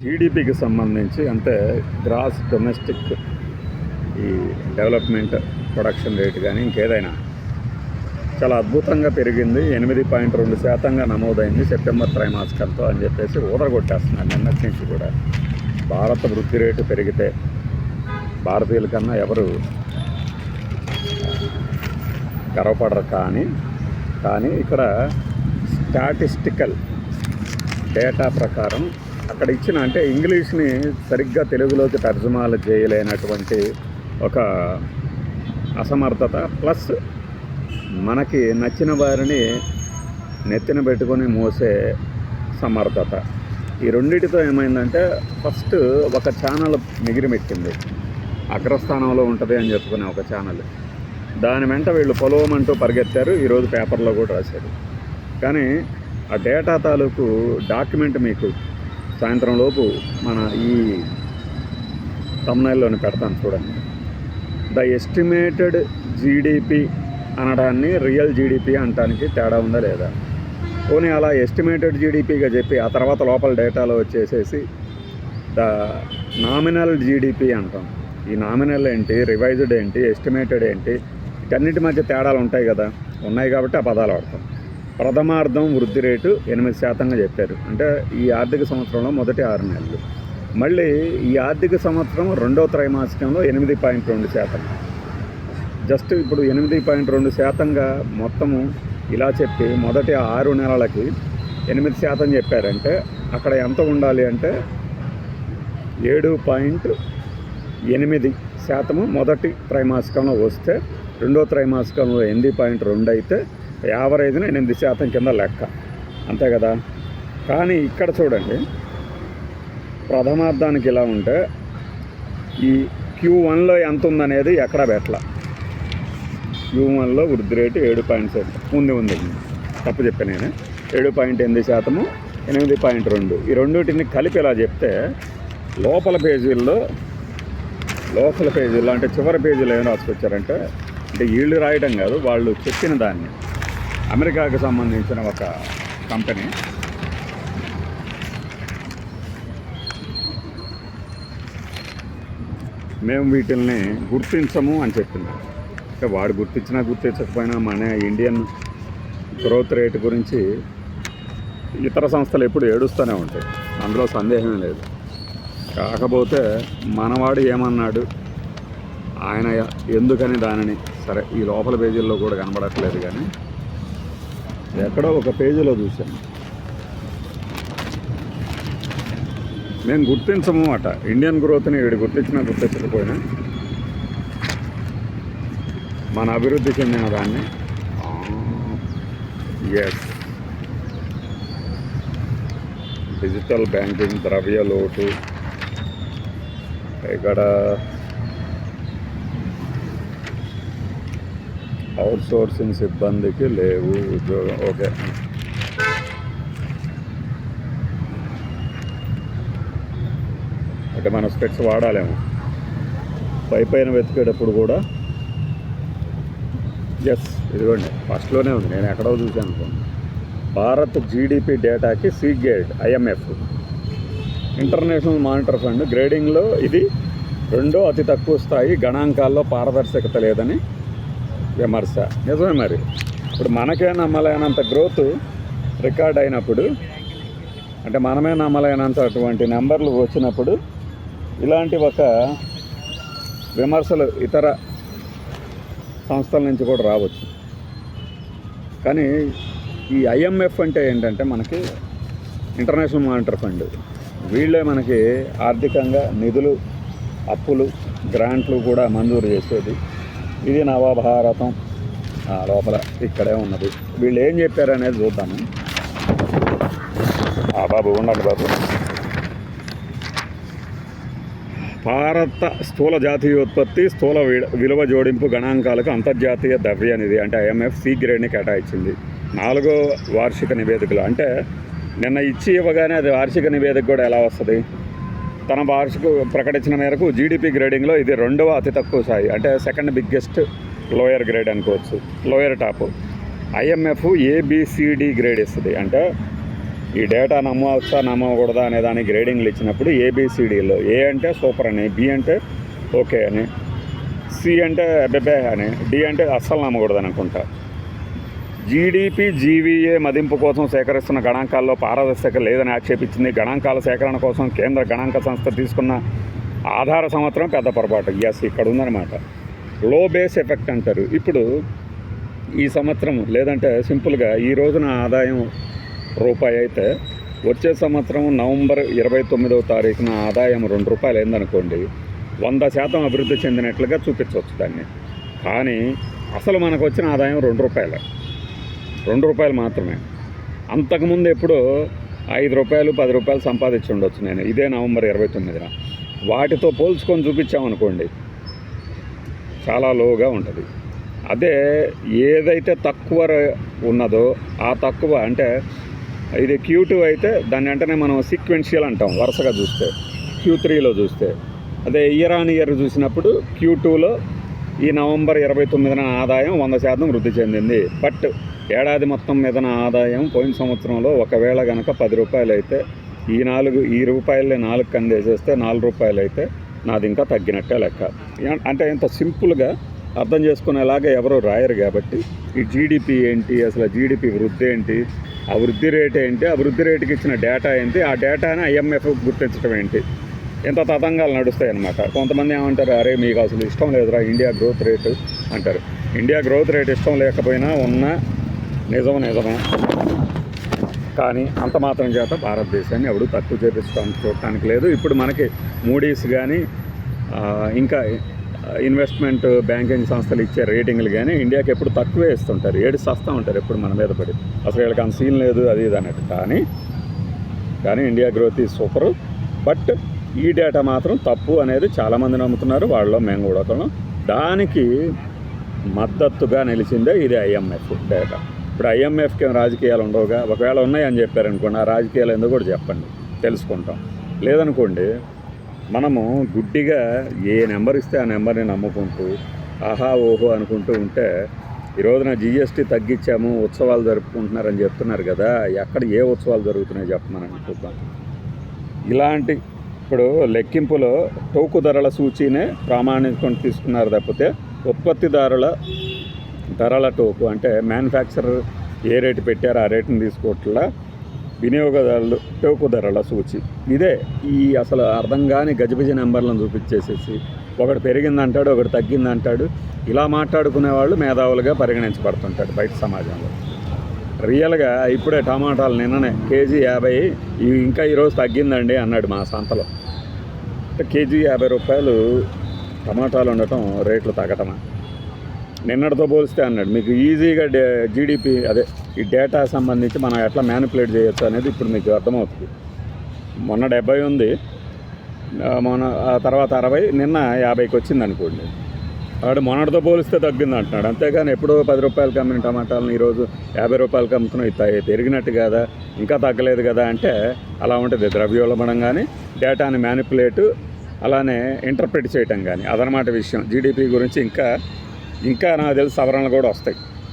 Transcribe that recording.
జీడిపికి సంబంధించి అంటే gross domestic ఈ డెవలప్మెంట్ ప్రొడక్షన్ రేట్ కానీ ఇంకేదైనా చాలా అద్భుతంగా పెరిగింది. ఎనిమిది పాయింట్ రెండు శాతంగా నమోదైంది సెప్టెంబర్ త్రైమాసికంతో అని చెప్పేసి ఊదరగొట్టేస్తున్నారు నిన్నటి నుంచి కూడా. భారత వృద్ధి రేటు పెరిగితే భారతీయుల కన్నా ఎవరు గర్వపడరు కానీ కానీ ఇక్కడ స్టాటిస్టికల్ డేటా ప్రకారం అక్కడ ఇచ్చిన అంటే ఇంగ్లీష్ని సరిగ్గా తెలుగులోకి తర్జుమాలు చేయలేనటువంటి ఒక అసమర్థత. ప్లస్ మనకి నచ్చిన వారిని నెత్తిన పెట్టుకొని మోసే సమర్థత. ఈ రెండింటితో ఏమైందంటే ఫస్ట్ ఒక ఛానల్ మిగిలిమెట్టింది. అగ్రస్థానంలో ఉంటుంది అని చెప్పుకునే ఒక ఛానల్. దాని వెంట వీళ్ళు పొలవమంటూ పరిగెత్తారు. ఈరోజు పేపర్లో కూడా రాశారు. కానీ ఆ డేటా తాలూకు డాక్యుమెంట్ మీకు సాయంత్రం లోపు మన ఈ తమిళనాడులోనే పెడతాను చూడండి. ద ఎస్టిమేటెడ్ జీడిపి అనడాన్ని రియల్ జీడిపి అనడానికి తేడా ఉందా లేదా? పోనీ అలా ఎస్టిమేటెడ్ జీడిపిగా చెప్పి ఆ తర్వాత లోపల డేటాలో వచ్చేసేసి ద నామినల్ జీడిపి అంటాం. ఈ నామినల్ ఏంటి? రివైజ్డ్ ఏంటి? ఎస్టిమేటెడ్ ఏంటి? వీటన్నిటి మధ్య తేడాలు ఉంటాయి కదా. ఉన్నాయి కాబట్టి ఆ పదాలు వాడతాం. ప్రథమార్థం వృద్ధి రేటు ఎనిమిది శాతంగా చెప్పారు. అంటే ఈ ఆర్థిక సంవత్సరంలో మొదటి ఆరు నెలలు. మళ్ళీ ఈ ఆర్థిక సంవత్సరం రెండో త్రైమాసికంలో ఎనిమిది పాయింట్ రెండు శాతం. జస్ట్ ఇప్పుడు ఎనిమిది పాయింట్ రెండు శాతంగా మొత్తము ఇలా చెప్పి మొదటి ఆరు నెలలకి ఎనిమిది శాతం చెప్పారంటే అక్కడ ఎంత ఉండాలి అంటే ఏడు పాయింట్ ఎనిమిది శాతము మొదటి త్రైమాసికంలో వస్తే రెండో త్రైమాసికంలో ఎనిమిది పాయింట్ రెండు అయితే యావరేజ్న ఎనిమిది శాతం కింద లెక్క. అంతే కదా? కానీ ఇక్కడ చూడండి ప్రథమార్థానికి ఇలా ఉంటే ఈ క్యూ వన్లో ఎంత ఉందనేది ఎక్కడ పెట్టల. క్యూ వన్లో వృద్ధి రేటు ఏడు పాయింట్ సెవెన్. ఉంది ఉంది. తప్పు చెప్పాను నేను. ఏడు పాయింట్ ఎనిమిది శాతము ఎనిమిది పాయింట్ రెండు. ఈ రెండింటిని కలిపి ఇలా చెప్తే లోపల పేజీల్లో లోపల పేజీల్లో అంటే చివరి పేజీలో ఏం రాసుకొచ్చారంటే అంటే వీళ్ళు రాయడం కాదు వాళ్ళు చెప్పిన దాన్ని. అమెరికాకు సంబంధించిన ఒక కంపెనీ. మేము వీటిల్ని గుర్తించము అని చెప్పింది అంటే వాడు గుర్తించినా గుర్తించకపోయినా మన ఇండియన్ గ్రోత్ రేట్ గురించి ఇతర సంస్థలు ఎప్పుడు ఏడుస్తూనే ఉంటాయి. అందులో సందేహం లేదు. కాకపోతే మనవాడు ఏమన్నాడు? ఆయన ఎందుకని దానిని? సరే ఈ లోపల పేజీల్లో కూడా కనబడట్లేదు కానీ ఎక్కడో ఒక పేజీలో చూశాను. మేము గుర్తించము అట ఇండియన్ గ్రోత్ని వీడు గుర్తించినా గుర్తించకపోయినా మన అభివృద్ధి చెందిన దాన్ని. ఎస్ డిజిటల్ బ్యాంకింగ్ ద్రవ్య లోటు. ఇక్కడ అవుట్సోర్సింగ్ సిబ్బందికి లేవు. ఉద్యోగం ఓకే. అంటే మన స్పెక్స్ వాడాలేమో. పై పైన వెతికేటప్పుడు కూడా. ఎస్ ఇదిగోండి. ఫస్ట్లోనే ఉంది. నేను ఎక్కడో చూశాను అనుకోండి. Bharat GDP డేటాకి C grade IMF international monitor fund గ్రేడింగ్లో ఇది రెండో అతి తక్కువ స్థాయి గణాంకాల్లో పారదర్శకత లేదని విమర్శ. నిజమే మరి. ఇప్పుడు మనకే నమ్మలేనంత గ్రోత్ రికార్డ్ అయినప్పుడు అంటే మనమే నమ్మలేనంత అటువంటి నెంబర్లు వచ్చినప్పుడు ఇలాంటి ఒక విమర్శలు ఇతర సంస్థల నుంచి కూడా రావచ్చు. కానీ ఈ ఐఎంఎఫ్ అంటే ఏంటంటే మనకి ఇంటర్నేషనల్ మానిటర్ ఫండ్ వీళ్ళే మనకి ఆర్థికంగా నిధులు అప్పులు గ్రాంట్లు కూడా మంజూరు చేసేది. ఇది నవభారతం. ఆ, లోపల ఇక్కడే ఉన్నది. వీళ్ళు ఏం చెప్పారనేది చూద్దాము. ఆ బాబు ఉండండి బాబు. భారత స్థూల జాతీయోత్పత్తి స్థూల విలువ జోడింపు గణాంకాలకు అంతర్జాతీయ ద్రవ్య నిధి అంటే ఐఎంఎఫ్ సి గ్రేడ్ని కేటాయించింది. నాలుగో వార్షిక నివేదికలు. అంటే నిన్న ఇచ్చి ఇవ్వగానే అది వార్షిక నివేదిక కూడా ఎలా వస్తుంది? తన వార్షిక ప్రకటించిన మేరకు జీడిపి గ్రేడింగ్లో ఇది రెండవ అతి తక్కువ స్థాయి అంటే సెకండ్ బిగ్గెస్ట్ లోయర్ గ్రేడ్ అనుకోవచ్చు. Lower top IMF ABCD grade ఇస్తుంది. అంటే ఈ డేటా నమ్మవచ్చా నమ్మకూడదా అనే దానికి గ్రేడింగ్లు ఇచ్చినప్పుడు ఏబిసిడిలో ఏ అంటే సూపర్ అని బి అంటే ఓకే అని సి అంటే అబ్బెబ్బే అని డి అంటే అస్సలు నమ్మకూడదు అనుకుంటా. జీడీపీ జీవీఏ మదింపు కోసం సేకరిస్తున్న గణాంకాల్లో పారదర్శక లేదని ఆక్షేపించింది. గణాంకాల సేకరణ కోసం కేంద్ర గణాంక సంస్థ తీసుకున్న ఆధార సంవత్సరం పెద్ద పొరపాటు. ఎస్ ఇక్కడ ఉందన్నమాట. లో బేస్ ఎఫెక్ట్ అంటారు. ఇప్పుడు ఈ సంవత్సరం లేదంటే సింపుల్గా ఈ రోజున ఆదాయం రూపాయి అయితే వచ్చే సంవత్సరం నవంబర్ ఇరవై తొమ్మిదవ తారీఖున ఆదాయం రెండు రూపాయలు అయిందనుకోండి వంద శాతం అభివృద్ధి చెందినట్లుగా చూపించవచ్చు దాన్ని. కానీ అసలు మనకు వచ్చిన ఆదాయం రెండు రూపాయలు. రెండు రూపాయలు మాత్రమే. అంతకుముందు ఎప్పుడు ఐదు రూపాయలు పది రూపాయలు సంపాదించి ఉండొచ్చు నేను. ఇదే నవంబర్ ఇరవై తొమ్మిదిన. వాటితో పోల్చుకొని చూపించామనుకోండి చాలా లోగా ఉంటుంది. అదే ఏదైతే తక్కువ ఉన్నదో ఆ తక్కువ అంటే ఇది క్యూ టూ అయితే దాన్ని వెంటనే మనం సీక్వెన్షియల్ అంటాం వరుసగా చూస్తే. క్యూ త్రీలో చూస్తే. అదే ఇయర్ ఆన్ ఇయర్ చూసినప్పుడు క్యూ టూలో ఈ నవంబర్ ఇరవై తొమ్మిదిన ఆదాయం వంద శాతం వృద్ధి చెందింది. బట్ ఏడాది మొత్తం మీద నా ఆదాయం పోయిన సంవత్సరంలో ఒకవేళ కనుక పది రూపాయలు అయితే ఈ నాలుగు ఈ రూపాయలే నాలుగు కందేసేస్తే నాలుగు రూపాయలు అయితే నాది ఇంకా తగ్గినట్టే లెక్క. అంటే ఇంత సింపుల్గా అర్థం చేసుకునేలాగా ఎవరు రాయరు కాబట్టి ఈ జీడిపి ఏంటి అసలు జీడిపి వృద్ధి ఏంటి ఆ వృద్ధి రేట్ ఏంటి ఆ వృద్ధి రేటుకి ఇచ్చిన డేటా ఏంటి ఆ డేటాని ఐఎంఎఫ్ గుర్తించడం ఏంటి ఇంత తతంగాలు నడుస్తాయి అన్నమాట కొంతమంది ఏమంటారు అరే మీకు అసలు ఇష్టం లేదురా ఇండియా గ్రోత్ రేటు అంటారు. ఇండియా గ్రోత్ రేట్ ఇష్టం లేకపోయినా ఉన్న నిజం నిజమే. కానీ అంత మాత్రం చేత భారతదేశాన్ని ఎవడు తక్కువ చేపిస్తాం చూడటానికి లేదు. ఇప్పుడు మనకి మూడీస్ కానీ ఇంకా ఇన్వెస్ట్మెంట్ బ్యాంకింగ్ సంస్థలు ఇచ్చే రేటింగ్లు కానీ ఇండియాకి ఎప్పుడు తక్కువే ఇస్తుంటారు. ఏడు సస్తా ఉంటారు ఎప్పుడు మన మీద పడి. అసలు వీళ్ళకి అంత సీన్ లేదు అది ఇది అన్నట్టు. కానీ కానీ India growth is super but ఈ డేటా మాత్రం తప్పు అనేది చాలామంది నమ్ముతున్నారు. వాళ్ళలో మేము కూడా ఒకళ్ళం దానికి మద్దతుగా నిలిచిందే ఇది ఐఎంఎఫ్ డేటా ఇప్పుడు ఐఎంఎఫ్కి ఏం రాజకీయాలు ఉండవుగా? ఒకవేళ ఉన్నాయని చెప్పారనుకోండి ఆ రాజకీయాలు ఎందుకు కూడా చెప్పండి. తెలుసుకుంటాం. లేదనుకోండి మనము గుడ్డిగా ఏ నెంబర్ ఇస్తే ఆ నెంబర్ని నమ్ముకుంటూ ఆహా ఓహో అనుకుంటూ ఉంటే ఈ రోజున జిఎస్టీ తగ్గించాము ఉత్సవాలు జరుపుకుంటున్నారని చెప్తున్నారు కదా ఎక్కడ ఏ ఉత్సవాలు జరుగుతున్నాయో చెప్పమని చూద్దాం. ఇలాంటి ఇప్పుడు లెక్కింపులో టోకు ధరల సూచీనే ప్రామాణికం తీసుకున్నారు తప్పితే ఉత్పత్తిదారుల ధరల టోకు అంటే మ్యానుఫ్యాక్చరర్ ఏ రేటు పెట్టారో ఆ రేటుని తీసుకోవట్లా వినియోగదారులు టోకు ధరల సూచి. ఇదే ఈ అసలు అర్థం కాని గజిబిజి నెంబర్లను చూపించేసేసి ఒకటి పెరిగిందంటాడు ఒకటి తగ్గిందంటాడు ఇలా మాట్లాడుకునే వాళ్ళు మేధావులుగా పరిగణించబడుతుంటాడు బయట సమాజంలో. రియల్గా ఇప్పుడే టమాటాలు నిన్ననే కేజీ యాభై ఇంకా ఈరోజు తగ్గిందండి అన్నాడు మా సంతలో. కేజీ యాభై రూపాయలు టమాటాలు ఉండటం రేట్లు తగ్గటమా? నిన్నటితో పోలిస్తే అన్నాడు మీకు ఈజీగా డే జీడిపి అదే ఈ డేటా సంబంధించి మనం ఎట్లా మ్యానిపులేట్ చేయొచ్చు అనేది ఇప్పుడు మీకు అర్థమవుతుంది. మొన్న డెబ్బై ఉంది మొన్న ఆ తర్వాత అరవై నిన్న యాభైకి వచ్చింది అనుకోండి. వాడు మొన్నటితో పోలిస్తే తగ్గింది అంటున్నాడు. అంతేగాని ఎప్పుడో పది రూపాయలకి అమ్మిన టమాటాలను ఈరోజు యాభై రూపాయలకి అమ్ముతున్నాం ఇది పెరిగినట్టు కదా ఇంకా తగ్గలేదు కదా అంటే అలా ఉంటుంది. ద్రవ్యోల్బణం కానీ డేటాని మ్యానిపులేటు అలానే ఇంటర్ప్రిట్ చేయటం కానీ అదనమాట విషయం. జీడిపి గురించి ఇంకా ఇంకా నాకు తెలిసి సవరణలు కూడా వస్తాయి.